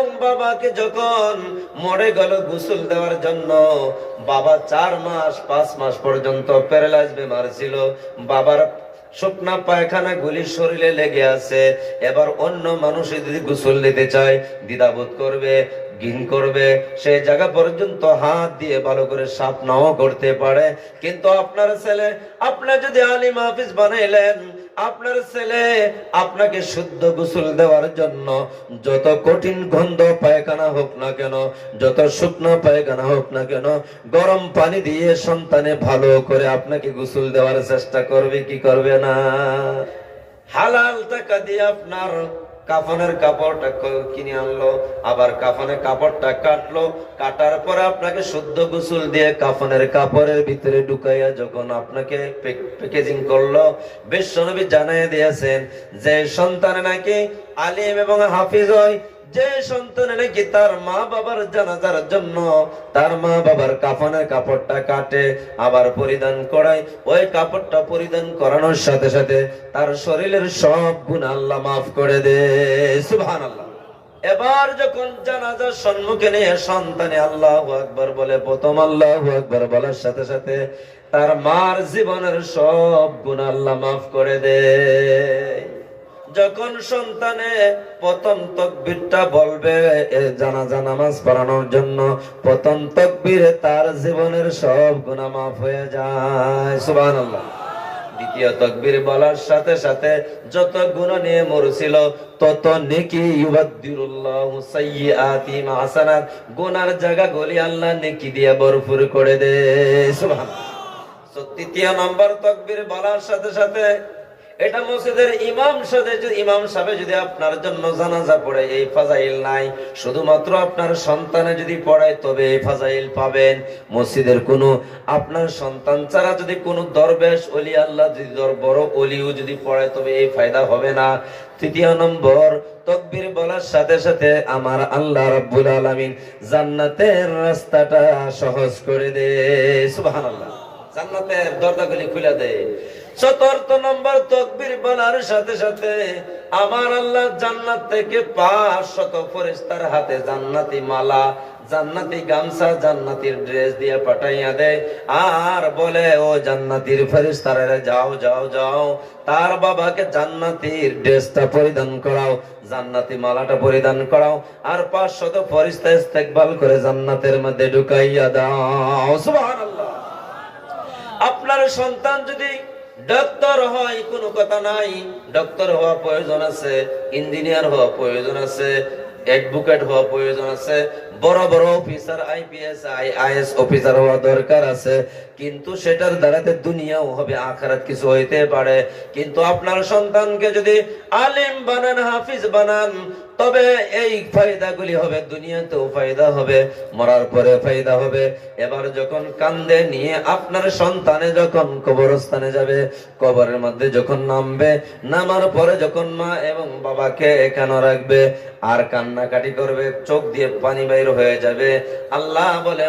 এবং বাবাকে যখন মরে গেল গোসল দেওয়ার জন্য, বাবা চার মাস, পাঁচ মাস পর্যন্ত প্যারালাইজ বেমার ছিল। বাবার শুকনা পায়খানা গুলি শরীরে লেগে আছে। এবার অন্য মানুষ যদি গোসল দিতে চায়, দ্বিধাবোধ করবে ঘিন করবে। সেই জায়গা পর্যন্ত হাত দিয়ে ভালো করে সাপ নাও করতে পারে। কিন্তু আপনার ছেলে আপনার যদি আলিম হাফিজ বানাইলেন আপনার ছেলে আপনাকে শুদ্ধ গোসল দেওয়ার জন্য যত কঠিন গন্ধ পায়খানা হোক না কেন, যত শুকনো পায়খানা হোক না কেন, গরম পানি দিয়ে সন্তানে ভালো করে আপনাকে গোসল দেওয়ার চেষ্টা করবে, কি করবে না? হালাল টাকা দিয়ে আপনার কাফনের কাপড়টা কিনে আনলো, আবার কাফনের কাপড়টা কাটলো, কাটার পর আপনাকে শুদ্ধ গোসল দিয়ে কাফনের কাপড়ের ভিতরে ঢুকাইয়া যখন আপনাকে প্যাকেজিং করল বিশ্বনবী জানাই দিয়েছেন, যে সন্তান নাকি আলিম এবং হাফিজ হয় যে সন্তানে নাকি তার মা বাবার জানাজার জন্য তার মা বাবার কাফনের কাপড়টা কাটে, আবার পরিধান করায়। ওই কাপড়টা পরিধান করানোর সাথে সাথে তার শরীরের সব গুণ আল্লাহ মাফ করে দে। সুবহান আল্লাহ এবার যখন জানাজার সম্মুখে নিয়ে সন্তানে আল্লাহ আকবর বলে, প্রথম আল্লাহ আকবর বলার সাথে সাথে তার মার জীবনের সব গুণ আল্লাহ মাফ করে দেয় যখন সন্তানে প্রথম তকবীরটা বলবে জানাজা নামাজ পড়ানোর জন্য প্রথম তকবীরে তার জীবনের সব গুনাহ মাফ হয়ে যায়। সুবহানাল্লাহ। দ্বিতীয় তকবীর বলার সাথে সাথে যত গুণ নিয়ে মরছিল, তত নেকি ইউবাদদিরুল্লাহু সাইয়্যাতি হাসানাত গুনার জায়গা গলি আল্লাহ নেকি দিয়ে ভরপুর করে দে সুবহানাল্লাহ। তৃতীয় নম্বর তকবীর বলার সাথে সাথে এটা মসজিদের ইমাম সাথে ইমাম সাহেব যদি আপনার জন্য জানাজা পড়ে, এই ফাজাইল নাই। শুধুমাত্র আপনার সন্তানে যদি পড়ায়, তবে এই ফাজাইল পাবেন। মসজিদের কোনো আপনার সন্তান ছাড়া যদি কোনো দরবেশ, অলি আল্লাহ যদি বড় অলিও যদি পড়ায়, তবে এই ফায়দা হবে না। তৃতীয় নম্বর, তকবীর বলার সাথে সাথে আমার আল্লাহ রাব্বুল আলামিন জান্নাতের রাস্তাটা সহজ করে দে। সুবহানাল্লাহ। জান্নাতের দরজাগুলি খুলে দেয়। চতুর্থ নম্বর তকবীর বলার সাথে সাথে আমার আল্লাহ জান্নাত থেকে পাঁচ শত ফেরেশতার হাতে জান্নাতি মালা, জান্নাতি গামছা, জান্নাতির ড্রেস দিয়ে পাঠাইয়া দেয়। আর বলে, ও জান্নাতির ফেরেশতারা, যাও যাও যাও। তার বাবাকে জান্নাতির ড্রেসটা পরিধান করাও, জান্নাতি মালাটা পরিধান করাও। আর পাঁচ শত ফেরেশতা ইস্তেকবাল করে জান্নাতের মধ্যে ঢুকাইয়া দাও। সুবহানাল্লাহ। আপনার সন্তান যদি ডক্টর হয়, কোনো কথা নাই। ডক্টর হওয়া প্রয়োজন আছে, ইঞ্জিনিয়ার হওয়া প্রয়োজন আছে, অ্যাডভোকেট হওয়া প্রয়োজন আছে, বড় বড় অফিসার, আইপিএস, আইএস অফিসার হওয়া দরকার আছে। কিন্তু সেটার দ্বারাতে দুনিয়াও হবে, আখারাত কিছু হইতে পারে। কিন্তু আপনার সন্তানকে যদি আলিম বানান, হাফিজ বানান তবে এই ফায়দাগুলি হবে, দুনিয়াতেও ফায়দা হবে, মরার পরে ফায়দা হবে। এবার যখন কান্দে নিয়ে আপনার সন্তানে যখন কবরস্থানে যাবে, কবরের মধ্যে যখন নামবে, নামার পরে যখন মা এবং বাবাকে এখানে রাখবে, আর কান্নাকাটি করবে, চোখ দিয়ে পানি বাইর হয়ে যাবে। আল্লাহ বলে,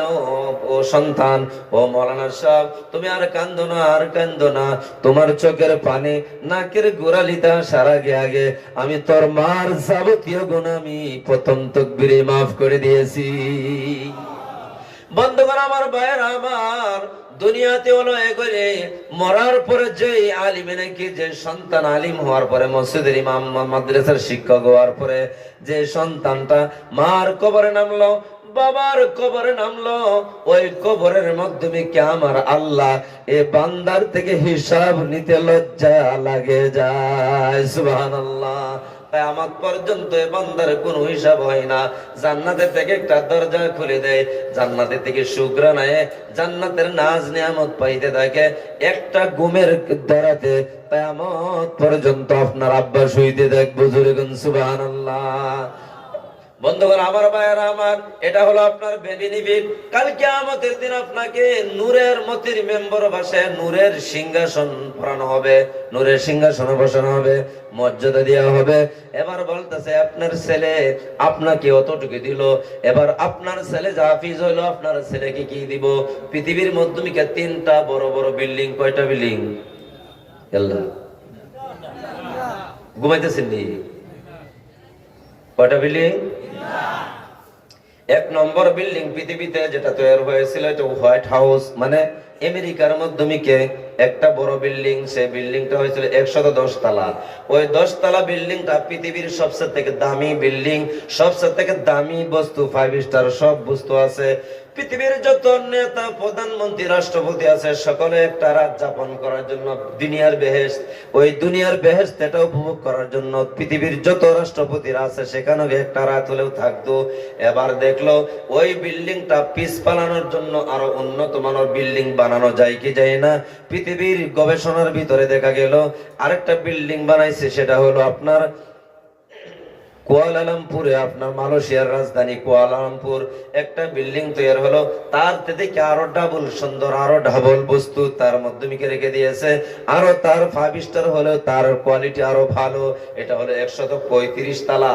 ও সন্তান, ও মৌলানা সাহেব, তুমি আর কান্দো না, আর কান্দো না। তোমার চোখের পানি, নাকের গোড়ালিটা সারা আগে আগে। আমি তোর মার যাবতীয় আমি প্রথম তকবিরে মাফ করে দিয়েছি। আমার আমার দুনিয়াতে হলো মরার পরে যে নাকি, যে সন্তান আলিম হওয়ার পরে, মসজিদের ইমাম, মাদ্রাসার শিক্ষক হওয়ার পরে যে সন্তানটা মার কবরে নামলো, বাবার কবরে নামলো, ওই কবরের মাধ্যমে কে আমার আল্লাহ এ বান্দার থেকে হিসাব নিতে লজ্জা লাগে যায়? সুবহানাল্লাহ। আমার পর্যন্ত বান্দার কোনো হিসাব হয় না। জান্নাতের থেকে একটা দরজা খুলে দেয়, জান্নাতের থেকে শুক্রা নেয়, জান্নাতের নাজ নিয়ামত পাইতে থাকে। একটা গুমের দ্বারাতে কেয়ামত পর্যন্ত আপনার আব্বা শুইতে দেখ বুজুর্গ সুবহানাল্লাহ। বন্ধুগণ, আমার ভাইয়েরা, আমার, এটা হলো আপনার বেনিফিট কালকে আমাদের দিন আপনাকে নূরের মতির মেম্বার ভাষায় নূরের সিংহাসন পরানো হবে, নূরের সিংহাসনে বসানো হবে, মর্যাদা দেওয়া হবে। এবার বলতেছে, আপনার ছেলে আপনাকে অতটুকু দিল। এবার আপনার ছেলে যা হাফিজ হইল, আপনার ছেলেকে কি দিব? পৃথিবীর মধ্যমিকে তিনটা বড় বড় বিল্ডিং, কয়টা বিল্ডিং? ঘুমাইতেছেন নি? কয়টা বিল্ডিং এক নম্বর বিল্ডিং পৃথিবীতে যেটা তৈরি হয়েছিল হোয়াইট হাউস মানে আমেরিকার মাধ্যমিকে একটা বড় বিল্ডিং, সেই বিল্ডিংটা হয়েছিল একশত দশ তালা। ওই দশ তালা বিল্ডিংটা পৃথিবীর সবচেয়ে থেকে দামি বিল্ডিং, সবচেয়ে থেকে দামি বস্তু ফাইভ স্টার সব বস্তু আছে। পৃথিবীর যত নেতা, প্রধানমন্ত্রী, রাষ্ট্রপতি আছে, সকলে একটা রাত যাপন করার জন্য দুনিয়ার বেহেস ওই দুনিয়ার বেহেস এটা উপভোগ করার জন্য পৃথিবীর যত রাষ্ট্রপতিরা আছে, সেখানেও একটা রাত হলেও থাকতো। এবার দেখল, ওই বিল্ডিংটা পিস পালানোর জন্য আরও উন্নত মানের বিল্ডিং বানানো যায় কি যায় না, পৃথিবীর গবেষণার ভিতরে দেখা গেল, আরেকটা বিল্ডিং বানাইছে, সেটা হলো আপনার কুয়ালালামপুরে, আপনার মালয়েশিয়ার রাজধানী কুয়ালালামপুর, একটা বিল্ডিং তৈরি হলো। তার থেকে আরও ডাবল সুন্দর, আরও ডাবল বস্তু তার মাধ্যমিকে রেখে দিয়েছে। আরও তার ফাইভ স্টার হলেও তার কোয়ালিটি আরও ভালো। এটা হলো একশত পঁয়ত্রিশ তালা।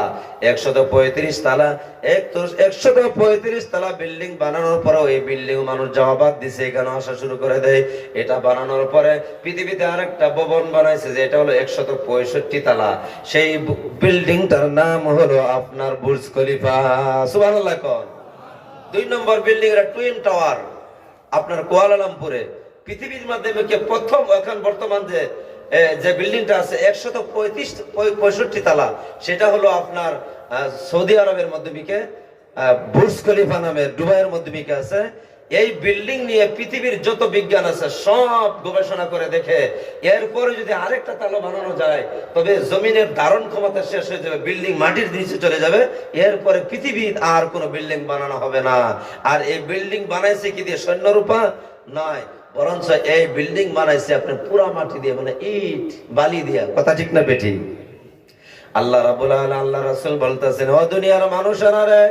একশত পঁয়ত্রিশ তালা এক একশত পঁয়ত্রিশ তালা বিল্ডিং বানানোর পরে এই বিল্ডিং মানুষ জবাবাদ দিছে, এখানে আসা শুরু করে দেয়। এটা বানানোর পরে পৃথিবীতে আরেকটা ভবন বানাইছে যে এটা হলো একশত পঁয়ষট্টি তালা। সেই বিল্ডিংটার নাম হলো আপনার বুর্জ খলিফা। কোন। দুই নম্বর বিল্ডিং এর টুইন টাওয়ার আপনার কুয়ালালামপুরে। পৃথিবীর মাধ্যমে প্রথম এখন বর্তমান যে যে বিল্ডিংটা আছে, একশত পঁয়ত্রিশ পঁয়ষট্টি তালা, সেটা হলো আপনার সৌদি আরবের মাধ্যমিকে বুর্জ খলিফা নামের দুবাইয়ের মাধ্যমিকে আছে। এই বিল্ডিং নিয়ে পৃথিবীর যত বিজ্ঞান আছে, সব গবেষণা করে দেখে, এরপরে যদি আরেকটা তালা বানানো যায়, তবে জমিনের ধারণ ক্ষমতা শেষ হয়ে যাবে বিল্ডিং মাটির নিচে চলে যাবে, এরপরে পৃথিবীর আর কোনো বিল্ডিং বানানো হবে না। আর এই বিল্ডিং বানাইছে কি দিয়ে সৈন্যরূপা নয় বরঞ্চ এই বিল্ডিং বানাইছে আপনি পুরা মাটি দিয়ে মানে ইট, বালি দিয়া। কথা ঠিক না বেটি আল্লাহ রাবুল আল্লাহ রাসূল বলতেছেন, ও দুনিয়ার মানুষেরা রে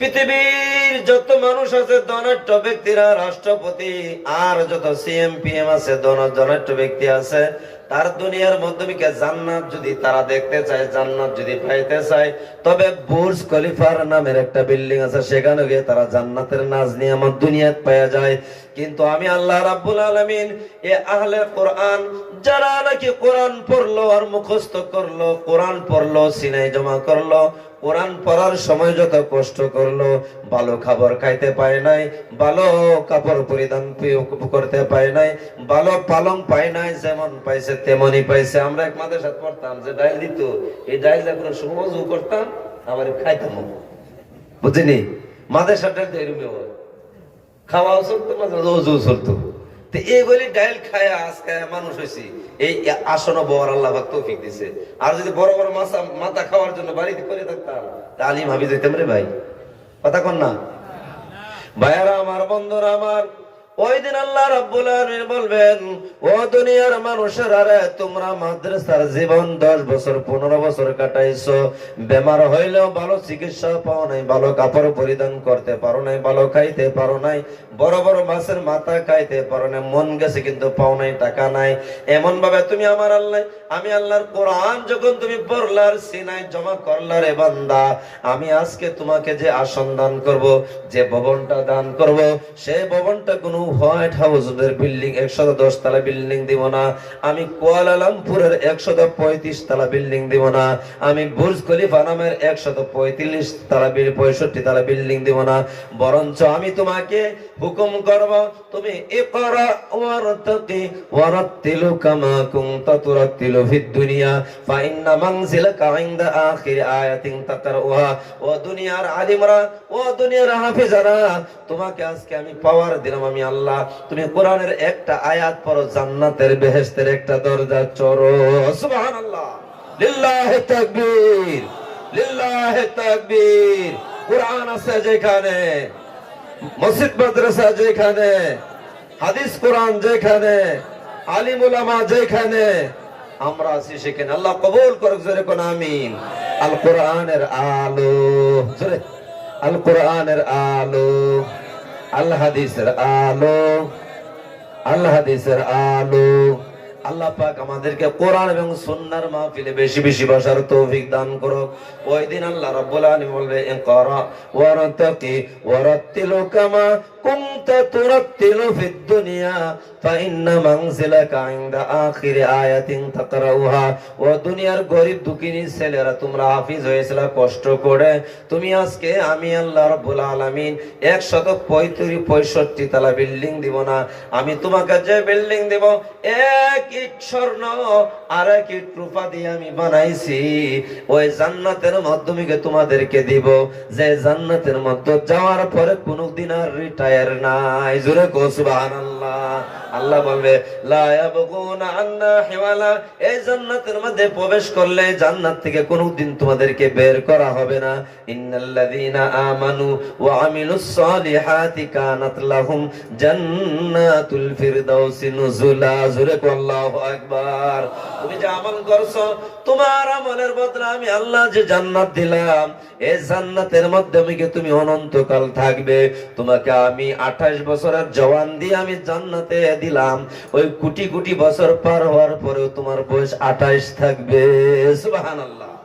পৃথিবীর যত মানুষ আছে ধনাঢ্য ব্যক্তিরা, রাষ্ট্রপতি আর যত সিএম পিএম আছে, ধন- ধনাঢ্য ব্যক্তি আছে, তার দুনিয়ার মাধ্যমিকে জান্নাত যদি তারা দেখতে চায়, জান্নাত যদি পাইতে চায়, তবে বুর্জ খলিফার নামের একটা বিল্ডিং আছে সেখানে গিয়ে তারা জান্নাতের নাজ নিয়ে আমার দুনিয়াত পাওয়া যায়। কিন্তু আমি আল্লাহ রাব্বুল আলামিন এ আহলে কোরআন যারা নাকি কোরআন পড়ল আর মুখস্থ করল, কোরআন পড়ল, সিনাই জমা করল, কোরআন পড়ার সময় যত কষ্ট করল, ভালো খাবার খাইতে পায় নাই, ভালো কাপড় পরিধান করতে পায় নাই, ভালো পালং পায় নাই, যেমন পাইছে তেমনই পাইছে। আমরা এক মাদের সাথে পড়তাম যে ডাইল দিত, এই ডাইল যখন সমজু করতাম, আবার খাইতাম বুঝিনি? মাদের সাথে এরকম হয়। খাওয়াও চলতো না অজু চলতো। তো এইগুলি ডাইল খায় আজ খায় মানুষ হয়েছি এই আসন বর আল্লাহ বা তৌফিক দিছে। আর যদি বড় বড় মাথা মাথা খাওয়ার জন্য বাড়িতে করে থাকতাম তাহলে ভাবি যেতাম রে ভাই। কথা কন না? ভাইয়ারা, আমার বন্ধুরা, আমার ওই দিন আল্লাহ রাব্বুল আলামিন বলবেন, ও দুনিয়ার মানুষেরা রে তোমরা মাদ্রাসার জীবন 10 বছর 15 বছর কাটাইছো। বেমার হইলেও ভালো চিকিৎসা পাও নাই, ভালো কাপড় পরিধান করতে পারো নাই, ভালো খাইতে পারো নাই, বড় বড় মাছের মাথা খাইতে পারো নাই, মন গেছে কিন্তু পাও নাই, টাকা নাই। এমন ভাবে তুমি আমার আল্লাহ, আমি আল্লাহর কোরআন যখন তুমি পড়লার সিনাই জমা করলার এ বান্দা, আমি আজকে তোমাকে যে আসন দান করব, যে ভবনটা দান করব সেই ভবনটা কোনো হোয়াইট হাউসের বিল্ডিং, একশত দশ তলা বিল্ডিং দিব না। আমি কুয়ালালামপুরের একশত পঁয়ত্রিশ তলা বিল্ডিং দিব না। আমি বুর্জ খলিফা নামের একশত পঁয়ত্রিশ তলা পঁয়ষট্টি তলা বিল্ডিং দিব না। বরঞ্চ আমি তোমাকে হুকুম করব, তুমি ও দুনিয়ার তোমাকে আজকে আমি পাওয়ার দিলাম, আমি আল্লাহ, তুমি কোরআনের একটা আয়াত পড়ো, জান্নাতের বেহেশতের একটা দরজা সুবহানাল্লাহ। লিল্লাহি তাকবীর। তাকবীর। কোরআন আছে যেখানে, মসজিদ, মাদ্রাসা যেখানে, হাদিস, কোরআন যেখানে, আলিম উলামা যেখানে, আমরা আছি সেখানে। আল্লাহ কবুল করুক, জোরে কোন আমিন। আল কোরআনের আলো, জোরে। আল কোরআনের আলো। আল হাদিসের আলো আল হাদিসের আলো। আল্লাহ পাক আমাদেরকে কোরআন এবং সুন্নাহর মাহফিলে বেশি বেশি বসার তৌফিক দান করুক। ওই দিন আল্লাহ রাব্বুল আলামিন বলবে, ইকরা ওয়ারতাকি ওয়ারাত্তিলু কামা কুনতা তুরাত্তিলু ফিদ দুনিয়া ফাইন্না মানজিলাকা ইনদা আখিরি আয়াতিন তাকরাউহা। ও দুনিয়ার গরিব দুঃখিনী ছেলেরা, তোমরা হাফিজ হয়েছিল, কষ্ট করে। তুমি আজকে আমি আল্লাহ রাব্বুল আলামিন 135 65 তলা বিল্ডিং দিব না। আমি তোমাকে যে বিল্ডিং দেব, এক স্বর্ণ এক ইট রূপা দিয়ে আমি বানাইছি। ওই জান্নাতের মাধ্যমে তোমাদেরকে দিব। যে জান্নাতের মধ্যে যাওয়ার পরে কোনোদিন আর রিটায়ার নাই। জোরে কো আল্লাহ বলবে এই জান্নাতের মধ্যে প্রবেশ করলে জান্নাত থেকে কোনোদিন তোমাদেরকে বের করা হবে না। ইন্নাল্লাযীনা আমানু ওয়া আমিলুস সালিহাতি কানাত লাহুম জান্নাতুল ফিরদাউসি নুজুলা। জুরে আল্লাহু আকবার। তুমি যে আমল করছ, তোমার আমলের বদলে আমি আল্লাহ যে জান্নাত দিলাম, এই জান্নাতের মাধ্যমে তুমি অনন্তকাল থাকবে? তোমাকে আমি 28 বছরের জওয়ান দিয়ে আমি জান্নাতে দিলাম। ওই কোটি কোটি বছর পার হওয়ার পরেও তোমার বয়স 28 থাকবে। সুবহানাল্লাহ।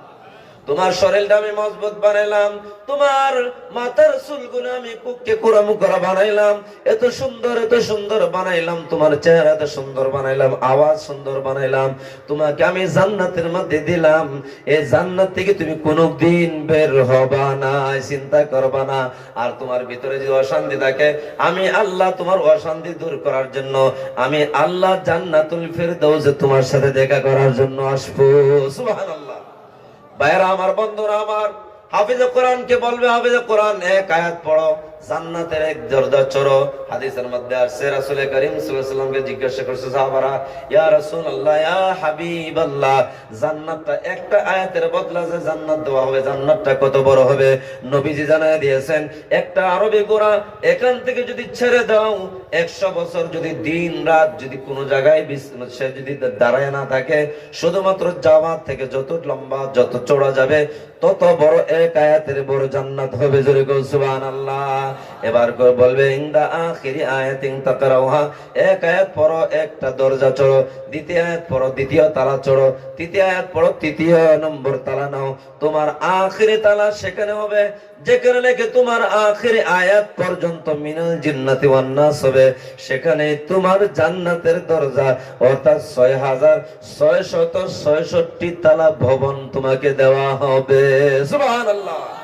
তোমার শরীরটা আমি মজবুত বানাইলাম, তোমার মাথার চুলগুলো আমি কুককে কুরামু করা বানাইলাম, এত সুন্দর এত সুন্দর বানাইলাম, তোমার চেহারা এত সুন্দর বানাইলাম, আওয়াজ সুন্দর বানাইলাম, তোমাকে আমি জান্নাতের মধ্যে দিলাম এই জান্নাত থেকে তুমি কোনোদিন বের হবা না, চিন্তা করবা না, আর তোমার ভিতরে যে অশান্তি থাকে, আমি আল্লাহ তোমার অশান্তি দূর করার জন্য, আমি আল্লাহ জান্নাতুল ফেরদৌসে তোমার সাথে দেখা করার জন্য আসব, সুবহানাল্লাহ। ভাইরা আমার বন্ধুরা আমার হাফিজ কোরআনকে বলবে হাফিজ কোরআন এক আয়াত পড়ো। জান্নাতের এক দরজা চড়ো, হাদিসের মধ্যে আসছে, রাসূল করিম সাল্লামকে জিজ্ঞাসা করছে, সাহাবারা, ইয়া রাসূলুল্লাহ, ইয়া হাবিবাল্লাহ, জান্নাতটা একটা আয়াতের বদলা যে জান্নাত দেওয়া হবে, জান্নাতটা কত বড় হবে? নবীজি জানায় দিয়েছেন, একটা আরবি গোরা এখান থেকে যদি ছেড়ে দাও, একশো বছর যদি দিন রাত যদি কোনো জায়গায় সে যদি দাঁড়ায় না থাকে, শুধুমাত্র জামাত থেকে যত লম্বা, যত চড়া যাবে তত বড় এক আয়াতের বড় জান্নাত হবে জোরে গো সুবহানাল্লাহ। এবার বলবে, ইনদা আখিরি আয়াতিন তাকরাউহা। এক আয়াত পড়ো, একটা দরজা চড়ো, দ্বিতীয় আয়াত পড়ো, দ্বিতীয় তালা চড়ো, তৃতীয় আয়াত পড়ো, তৃতীয় নম্বর তালা নাও। তোমার আখিরি তালা সেখানে হবে। যেখানে লেখে তোমার আখের আয়াত পর্যন্ত মিনাল জিন্নাতি ওয়ান্নাস হবে। সেখানে তোমার জান্নাতের দরজা, অর্থাৎ ছয় হাজার ছয় শত ছয়ষট্টি তালা ভবন তোমাকে দেওয়া হবে। সুবহানাল্লাহ।